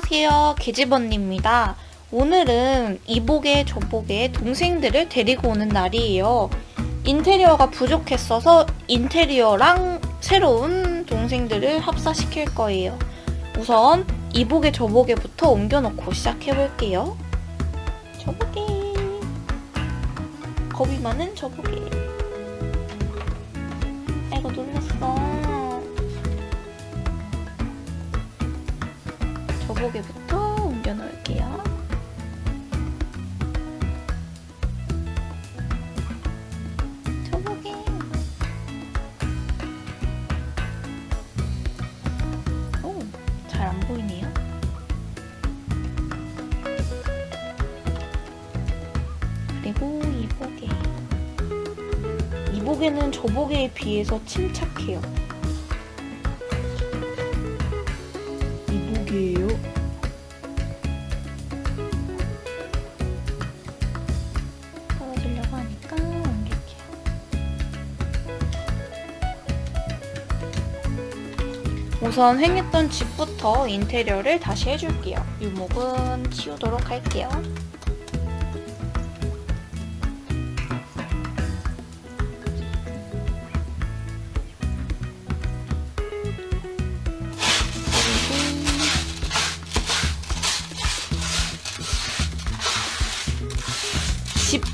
안녕하세요. 개집언니입니다. 오늘은 이복에 저복에 동생들을 데리고 오는 날이에요. 인테리어가 부족했어서 인테리어랑 새로운 동생들을 합사시킬 거예요. 우선 이복에 저복에부터 옮겨놓고 시작해볼게요. 저복에 겁이 많은 저복에 저복에부터 옮겨 놓을게요. 저복에. 오, 잘 안 보이네요. 그리고 이복에. 이복에는 저복에 비해서 침착해요. 이복이에요. 떨어지려고 하니까 옮길게요. 우선 횡했던 집부터 인테리어를 다시 해줄게요. 유목은 치우도록 할게요.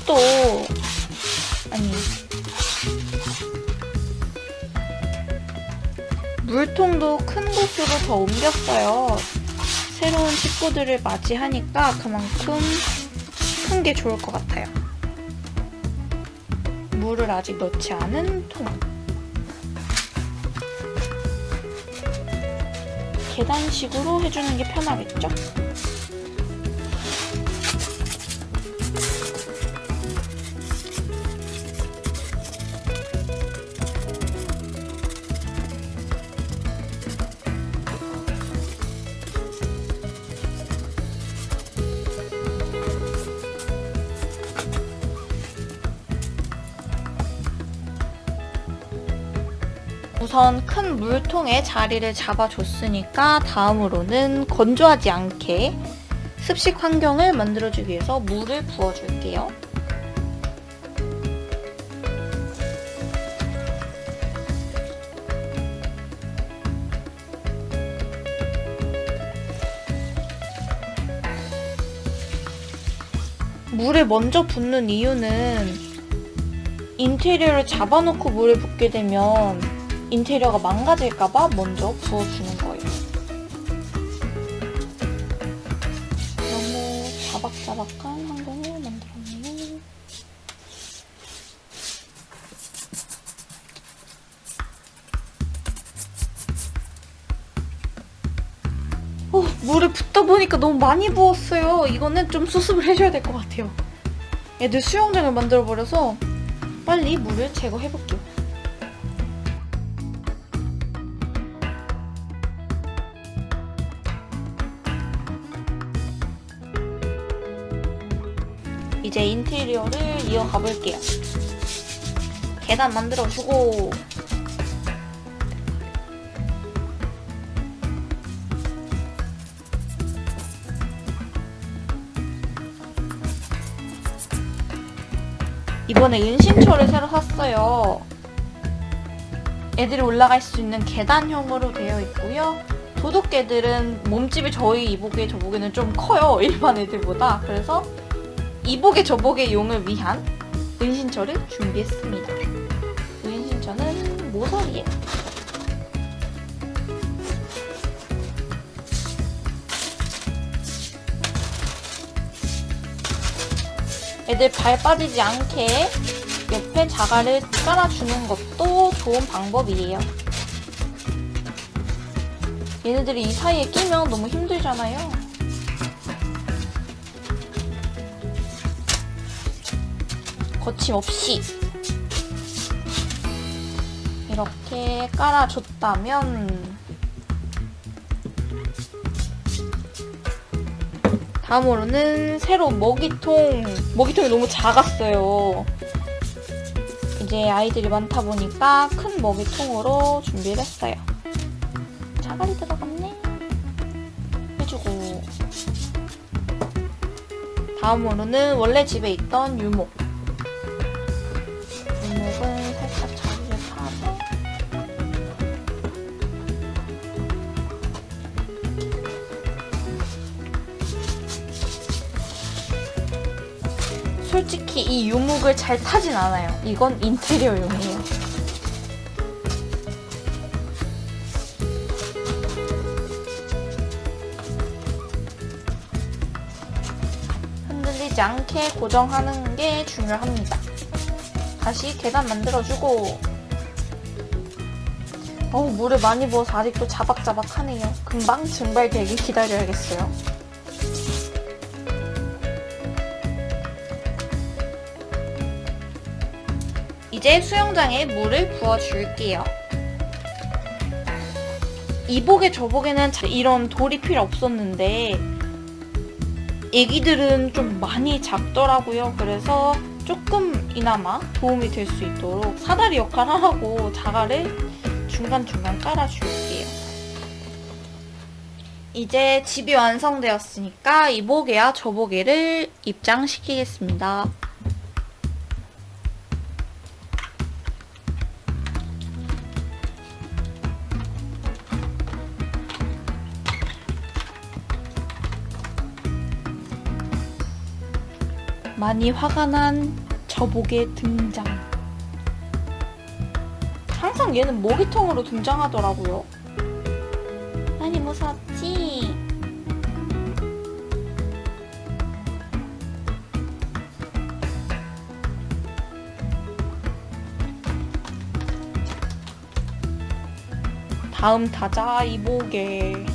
집도 아니 물통도 큰 곳으로 더 옮겼어요. 새로운 식구들을 맞이하니까 그만큼 큰 게 좋을 것 같아요. 물을 아직 넣지 않은 통. 계단식으로 해주는 게 편하겠죠? 우선 큰 물통에 자리를 잡아줬으니까 다음으로는 건조하지 않게 습식 환경을 만들어주기 위해서 물을 부어줄게요. 물을 먼저 붓는 이유는 인테리어를 잡아놓고 물을 붓게 되면 인테리어가 망가질까봐 먼저 부어주는 거예요. 너무 자박자박한 환경을 만들었네요. 어, 물을 붓다 보니까 너무 많이 부었어요. 이거는 좀 수습을 해줘야 될 것 같아요. 애들 수영장을 만들어버려서 빨리 물을 제거해볼게요. 이제 인테리어를 이어가 볼게요. 계단 만들어주고 이번에 은신처를 새로 샀어요. 애들이 올라갈 수 있는 계단형으로 되어 있고요. 도둑개들은 몸집이 저희 이복의 저복에는 좀 커요. 일반 애들보다. 그래서 이복의 저복의 용을 위한 은신처를 준비했습니다. 그 은신처는 모서리에 애들 발 빠지지 않게 옆에 자갈을 깔아주는 것도 좋은 방법이에요. 얘네들이 이 사이에 끼면 너무 힘들잖아요. 거침없이 이렇게 깔아줬다면 다음으로는 새로 먹이통 먹이통이 너무 작았어요. 이제 아이들이 많다 보니까 큰 먹이통으로 준비를 했어요. 자갈이 들어갔네. 깔아주고. 다음으로는 원래 집에 있던 유목 이 유목을 잘 타진 않아요. 이건 인테리어용이에요. 흔들리지 않게 고정하는 게 중요합니다. 다시 계단 만들어주고 어우 물을 많이 부어서 아직도 자박자박하네요. 금방 증발되길 기다려야겠어요. 이제 수영장에 물을 부어줄게요. 이복에 저복에는 자- 이런 돌이 필요 없었는데 애기들은 좀 많이 작더라고요. 그래서 조금이나마 도움이 될 수 있도록 사다리 역할 하라고 자갈을 중간중간 깔아줄게요. 이제 집이 완성되었으니까 이복에와 저복에를 입장시키겠습니다. 많이 화가 난 저복의 등장. 항상 얘는 모기통으로 등장하더라고요. 많이 무섭지? 다음 타자 이보게.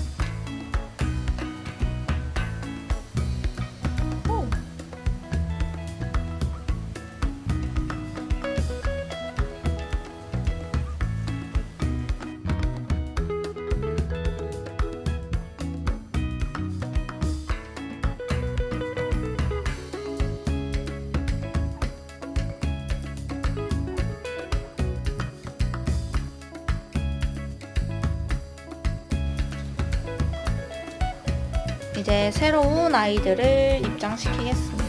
이제 새로운 아이들을 입장시키겠습니다.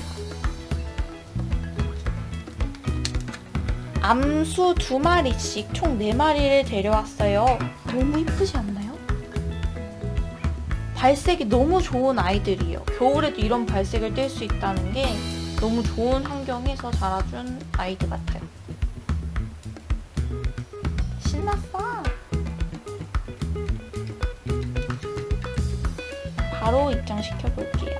암수 두 마리씩 총 네 마리를 데려왔어요. 너무 이쁘지 않나요? 발색이 너무 좋은 아이들이에요. 겨울에도 이런 발색을 뗄 수 있다는 게 너무 좋은 환경에서 자라준 아이들 같아요. 바로 입장시켜 볼게요.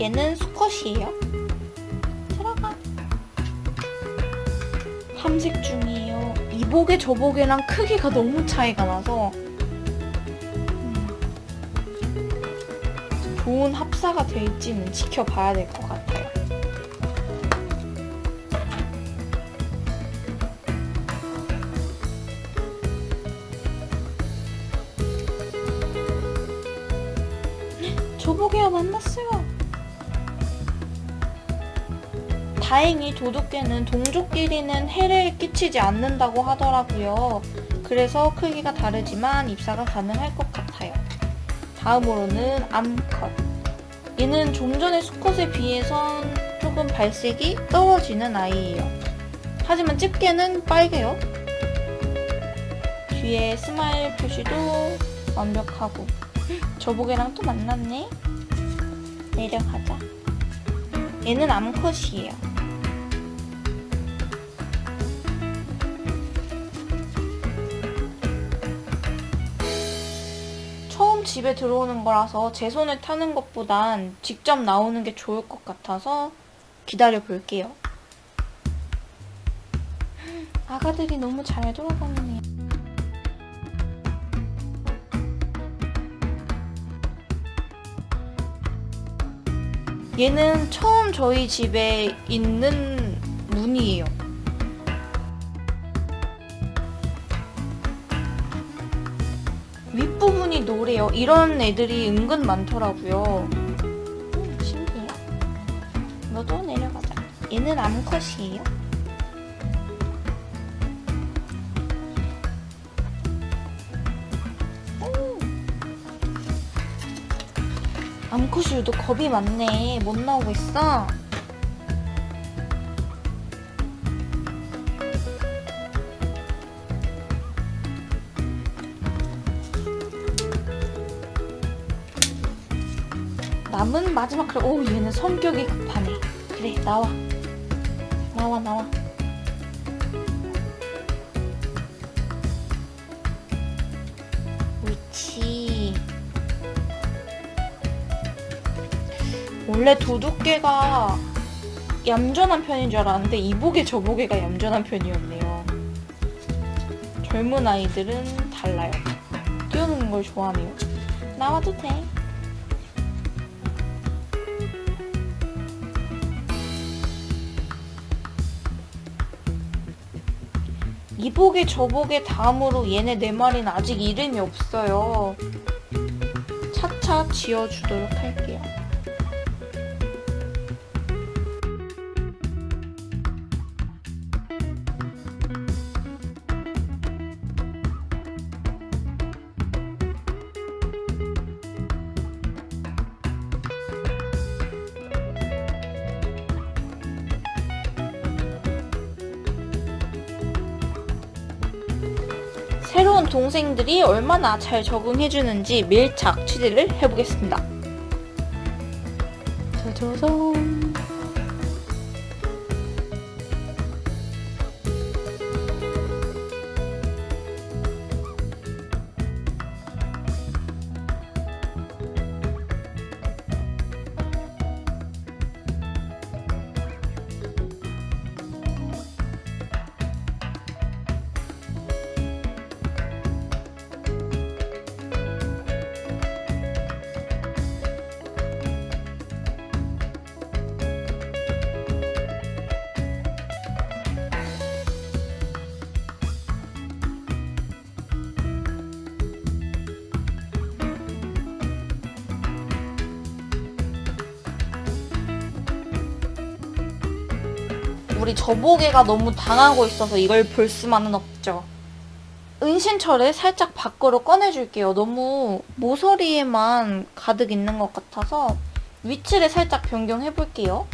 얘는 수컷이에요. 들어가. 함색 중이에요. 이복에 저복에랑 크기가 너무 차이가 나서 음, 좋은 합사가 될지는 지켜봐야 될 것 같아요. 저보게요 만났어요. 다행히 도둑개는 동족끼리는 해를 끼치지 않는다고 하더라고요. 그래서 크기가 다르지만 입사가 가능할 것 같아요. 다음으로는 암컷. 얘는 좀 전에 수컷에 비해선 조금 발색이 떨어지는 아이예요. 하지만 집게는 빨개요. 뒤에 스마일 표시도 완벽하고 저보게랑 또 만났네. 내려가자. 얘는 암컷이에요. 처음 집에 들어오는 거라서 제 손을 타는 것보단 직접 나오는 게 좋을 것 같아서 기다려 볼게요. 아가들이 너무 잘 돌아다니네요. 얘는 처음 저희 집에 있는 문이에요. 윗부분이 노래요. 이런 애들이 은근 많더라고요. 음, 신기해. 너도 내려가자. 얘는 암컷이에요. 암컷이 유독 겁이 많네. 못 나오고 있어. 남은 마지막 그래. 오 얘는 성격이 급하네. 그래 나와. 나와 나와. 옳지. 원래 도둑개가 얌전한 편인 줄 알았는데 이복의 저복의가 얌전한 편이었네요. 젊은 아이들은 달라요. 뛰어노는 걸 좋아하네요. 나와도 돼. 이복의 저복의 다음으로 얘네 네 마리는 아직 이름이 없어요. 차차 지어주도록 할게요. 새로운 동생들이 얼마나 잘 적응해주는지 밀착 취재를 해보겠습니다. 짜자잔. 우리 저보개가 너무 당하고 있어서 이걸 볼 수만은 없죠. 은신처를 살짝 밖으로 꺼내줄게요. 너무 모서리에만 가득 있는 것 같아서 위치를 살짝 변경해볼게요.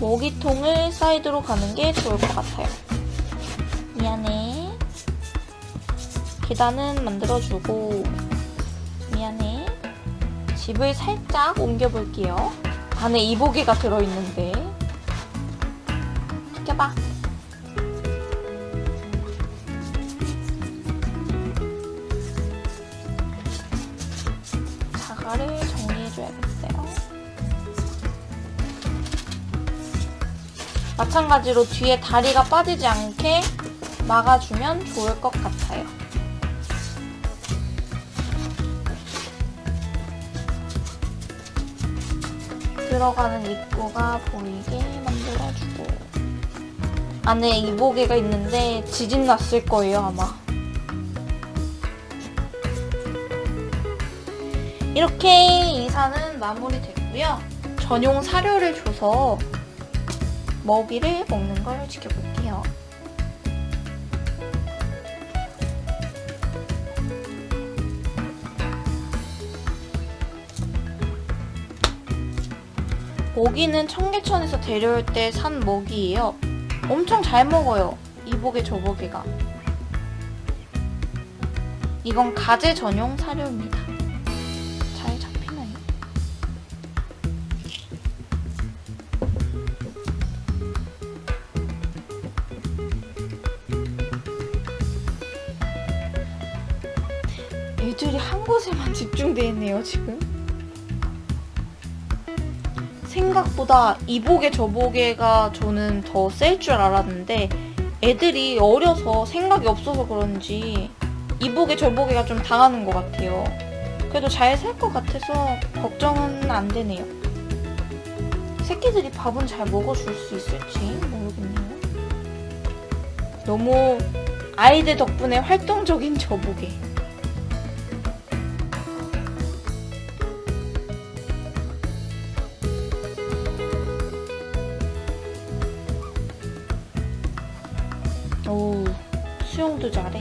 먹이통을 사이드로 가는 게 좋을 것 같아요. 미안해. 계단은 만들어주고 미안해. 집을 살짝 옮겨볼게요. 안에 이보기가 들어있는데 비켜봐. 자갈을 정리해줘야겠어요. 마찬가지로 뒤에 다리가 빠지지 않게 막아주면 좋을 것 같아요. 들어가는 입구가 보이게 만들어주고 안에 이보개가 있는데 지진 났을 거예요 아마. 이렇게 이사는 마무리 됐고요. 전용 사료를 줘서 먹이를 먹는 걸 지켜볼게요. 먹이는 청계천에서 데려올 때 산 먹이에요. 엄청 잘 먹어요. 이보게 저보게가. 이건 가재 전용 사료입니다. 잘 잡히나요? 애들이 한 곳에만 집중돼 있네요, 지금. 생각보다 이보게 저보게가 저는 더 셀 줄 알았는데 애들이 어려서 생각이 없어서 그런지 이보게 저보게가 좀 당하는 것 같아요. 그래도 잘 살 것 같아서 걱정은 안 되네요. 새끼들이 밥은 잘 먹어줄 수 있을지 모르겠네요. 너무 아이들 덕분에 활동적인 저보게. 게임도 잘해.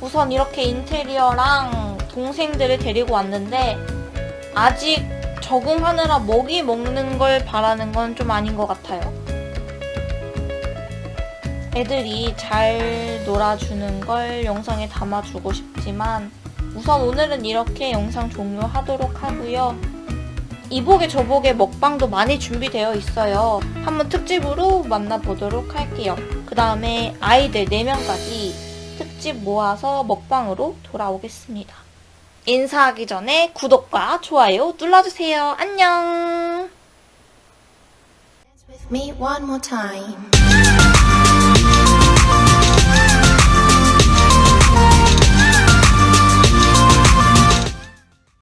우선 이렇게 인테리어랑 동생들을 데리고 왔는데 아직 적응하느라 먹이 먹는 걸 바라는 건 좀 아닌 것 같아요. 애들이 잘 놀아주는 걸 영상에 담아주고 싶지만 우선 오늘은 이렇게 영상 종료하도록 하고요. 이복에 저복에 먹방도 많이 준비되어 있어요. 한번 특집으로 만나보도록 할게요. 그 다음에 아이들 4명까지 특집 모아서 먹방으로 돌아오겠습니다. 인사하기 전에 구독과 좋아요 눌러주세요. 안녕!